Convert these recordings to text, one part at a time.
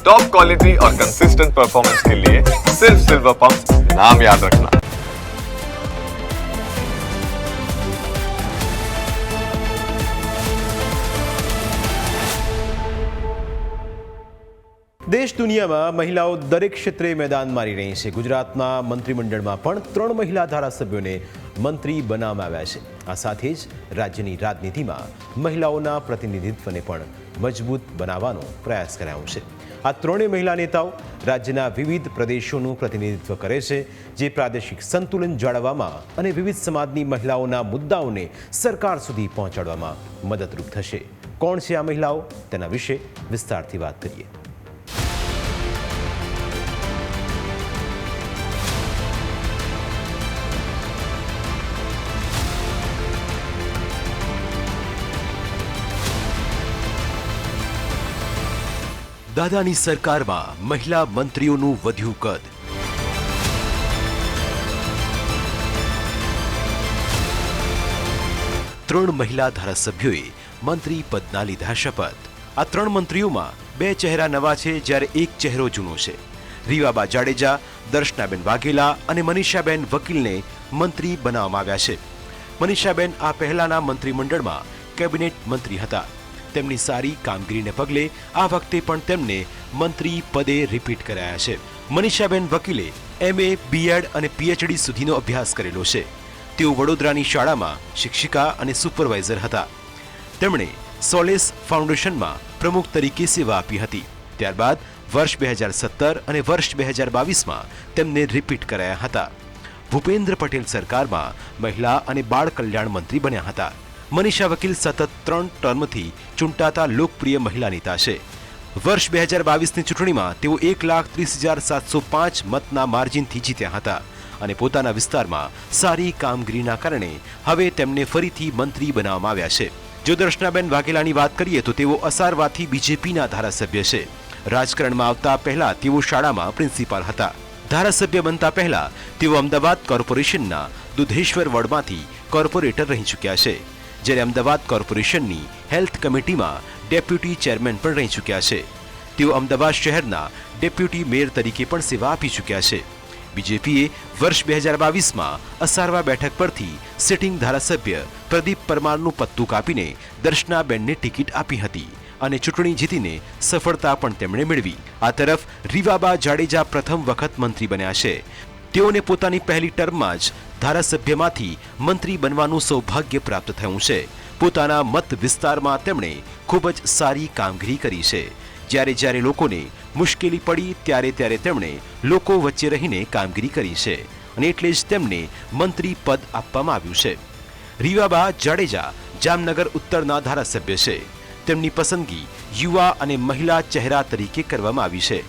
Top quality और consistent performance के लिए सिर्फ सिल्वर पंप नाम याद रखना દેશ દુનિયામાં મહિલાઓ દરેક ક્ષેત્રે મેદાન મારી રહી છે ગુજરાતના મંત્રીમંડળમાં પણ ત્રણ મહિલા ધારાસભ્યોને મંત્રી બનાવવામાં આવ્યા છે આ સાથે જ રાજ્યની રાજનીતિમાં મહિલાઓના પ્રતિનિધિત્વને પણ મજબૂત બનાવવાનો પ્રયાસ કરાયો છે. આ ત્રણેય મહિલા નેતાઓ રાજ્યના વિવિધ પ્રદેશોનું પ્રતિનિધિત્વ કરે છે, જે પ્રાદેશિક સંતુલન જાળવવામાં અને વિવિધ સમાજની મહિલાઓના મુદ્દાઓને સરકાર સુધી પહોંચાડવામાં મદદરૂપ થશે. કોણ છે આ મહિલાઓ? તેના વિશે વિસ્તારથી વાત કરીએ. દાદાની સરકારમાં મહિલા મંત્રીઓનું વધ્યું કદ. ત્રણ મહિલા ધારાસભ્યોએ મંત્રી પદના લીધા શપથ. આ ત્રણ મંત્રીઓમાં બે ચહેરા નવા છે જ્યારે એક ચહેરો જૂનો છે. રીવાબા જાડેજા, દર્શનાબેન વાઘેલા અને મનીષાબેન વકીલને મંત્રી બનાવવામાં આવ્યા છે. મનીષાબેન આ પહેલાના મંત્રીમંડળમાં કેબિનેટ મંત્રી હતા. તેમની સારી કામગીરીને પગલે આ વખતે પણ તેમને મંત્રી પદે રિપીટ કરાયા છે. મનીષાબેન વકીલે એમએ બીએડ અને પીએચડી સુધીનો અભ્યાસ કરેલો છે. તેઓ વડોદરાની શાળામાં શિક્ષિકા અને સુપરવાઇઝર હતા. તેમણે સોલેસ ફાઉન્ડેશનમાં પ્રમુખ તરીકે સેવા આપી હતી. ત્યારબાદ વર્ષ બે હજાર સત્તર અને વર્ષ બે હજાર બાવીસમાં તેમને રિપીટ કરાયા હતા. ભૂપેન્દ્ર પટેલ સરકારમાં મહિલા અને બાળ કલ્યાણ મંત્રી બન્યા હતા. મનીષા વકીલ સતત ત્રણ ટર્મથી ચૂંટાતા લોકપ્રિય મહિલા નેતા છે. વર્ષ બે હજાર બાવીસની ચૂંટણીમાં તેઓ એક લાખ ત્રીસ હજાર સાતસો પાંચ મતના માર્જિનથી જીત્યા હતા અને પોતાના વિસ્તારમાં સારી કામગીરીના કારણે હવે તેમને ફરીથી મંત્રી બનાવવામાં આવ્યા છે. જો દર્શનાબેન વાઘેલાની વાત કરીએ તો તેઓ અસારવાથી બીજેપીના ધારાસભ્ય છે. રાજકારણમાં આવતા પહેલા તેઓ શાળામાં પ્રિન્સિપાલ હતા. ધારાસભ્ય બનતા પહેલા તેઓ અમદાવાદ કોર્પોરેશનના દુધેશ્વર વોર્ડમાંથી કોર્પોરેટર રહી ચૂક્યા છે. જ્યારે અમદાવાદ કોર્પોરેશનની હેલ્થ કમિટીમાં ડેપ્યુટી ચેરમેન પણ રહી ચૂક્યા છે. તેઓ અમદાવાદ શહેરના ડેપ્યુટી મેયર તરીકે પણ સેવા આપી ચૂક્યા છે. બીજેપીએ વર્ષ બે હજાર બાવીસમાં અસારવા બેઠક પરથી સિટિંગ ધારાસભ્ય પ્રદીપ પરમારનું પત્તું કાપીને દર્શનાબેનને ટિકિટ આપી હતી અને ચૂંટણી જીતીને સફળતા પણ તેમણે મેળવી. આ તરફ રીવાબા જાડેજા પ્રથમ વખત મંત્રી બન્યા છે. તેઓને પોતાની પહેલી ટર્મમાં જ ધારાસભ્યમાંથી મંત્રી બનવાનું સૌભાગ્ય પ્રાપ્ત થયું છે. પોતાના મત વિસ્તારમાં તેમણે ખૂબ જ સારી કામગીરી કરી છે. જ્યારે જ્યારે લોકોને મુશ્કેલી પડી, ત્યારે ત્યારે તેમણે લોકો વચ્ચે રહીને કામગીરી કરી છે અને એટલે જ તેમને મંત્રી પદ આપવામાં આવ્યું છે. રીવાબા જાડેજા જામનગર ઉત્તરના ધારાસભ્ય છે. તેમની પસંદગી યુવા અને મહિલા ચહેરા તરીકે કરવામાં આવી છે.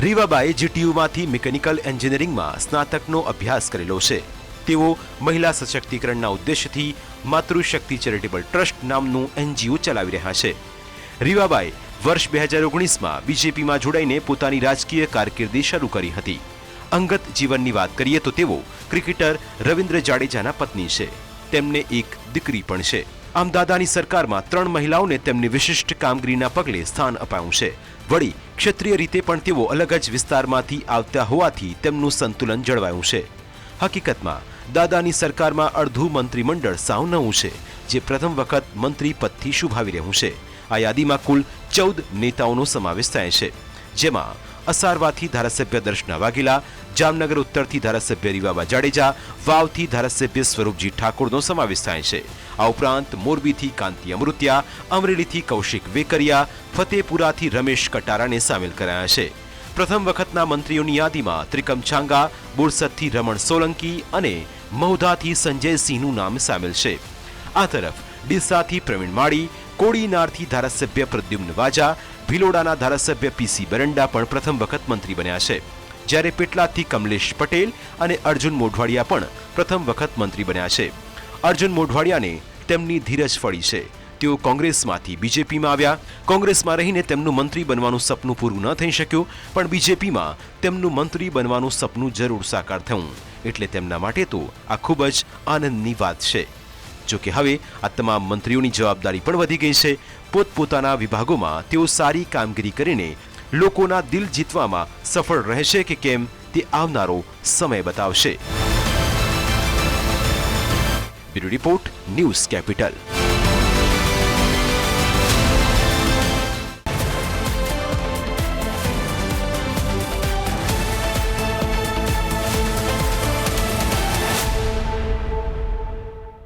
રીવાબાએ જીટીયુમાંથી મિકેનિકલ એન્જિનિયરિંગમાં સ્નાતકનો અભ્યાસ કરેલો છે. તેઓ મહિલા સશક્તિકરણના ઉદ્દેશ્યથી માતૃશક્તિ ચેરિટેબલ ટ્રસ્ટ નામનું એનજીઓ ચલાવી રહ્યા છે. રીવાબાએ વર્ષ બે હજાર ઓગણીસમાં બીજેપીમાં જોડાઈને પોતાની રાજકીય કારકિર્દી શરૂ કરી હતી. અંગત જીવનની વાત કરીએ તો તેઓ ક્રિકેટર રવિન્દ્ર જાડેજાના પત્ની છે. તેમને એક દીકરી પણ છે. આમ દાદાની સરકારમાં ત્રણ મહિલાઓને તેમની વિશિષ્ટ કામગીરીના પગલે સ્થાન અપાયું છે. વળી ક્ષેત્રીય રીતે પણ તેઓ અલગ જ વિસ્તારમાંથી આવતા હોવાથી તેમનું સંતુલન જળવાયું છે. હકીકતમાં દાદાની સરકારમાં અડધું મંત્રીમંડળ સાવ નવું છે, જે પ્રથમ વખત મંત્રી પદથી શુભાવી રહ્યું છે. આ યાદીમાં કુલ ચૌદ નેતાઓનો સમાવેશ થાય છે. જેમાં અસારવાથી ધારાસભ્ય દર્શના વાઘેલા, જામનગર ઉત્તરથી ધારાસભ્ય રીવાબા જાડેજા, વાવથી ધારાસભ્ય સ્વરૂપજી ઠાકોરનો સમાવેશ થાય છે. આ ઉપરાંત મોરબીથી કાંતિ અમૃત્યા, અમરેલીથી કૌશિક વેકરિયા, ફતેપુરાથી રમેશ કટારાને સામેલ કરાયા છે. પ્રથમ વખતના મંત્રીઓની યાદીમાં ત્રિકમ છાંગા બોરસદથી રમણ સોલંકી અને મહુધાથી સંજયસિંહનું નામ સામેલ છે. આ તરફ ડીસાથી પ્રવીણ માળી, કોડીનારથી ધારાસભ્ય પ્રદ્યુમ્ન વાજા, ભિલોડાના ધારાસભ્ય પીસી બરંડા પણ પ્રથમ વખત મંત્રી બન્યા છે. જ્યારે પેટલાદથી કમલેશ પટેલ અને અર્જુન મોઢવાડિયા પણ પ્રથમ વખત મંત્રી બન્યા છે. અર્જુન મોઢવાડિયાને તેમની ધીરજ ફળી છે. તેઓ કોંગ્રેસમાંથી બીજેપીમાં આવ્યા. કોંગ્રેસમાં રહીને તેમનું મંત્રી બનવાનું સપનું પૂરું ન થઈ શક્યું, પણ બીજેપીમાં તેમનું મંત્રી બનવાનું સપનું જરૂર સાકાર થયું. એટલે તેમના માટે તો આ ખૂબ જ આનંદની વાત છે. જો કે હવે આ તમામ મંત્રીઓની જવાબદારી પણ વધી ગઈ છે. પોતપોતાના વિભાગોમાં તેઓ સારી કામગીરી કરીને લોકોના દિલ જીતવામાં સફળ રહેશે કે કેમ તે આવનારો સમય બતાવશે. Bureau report, news capital.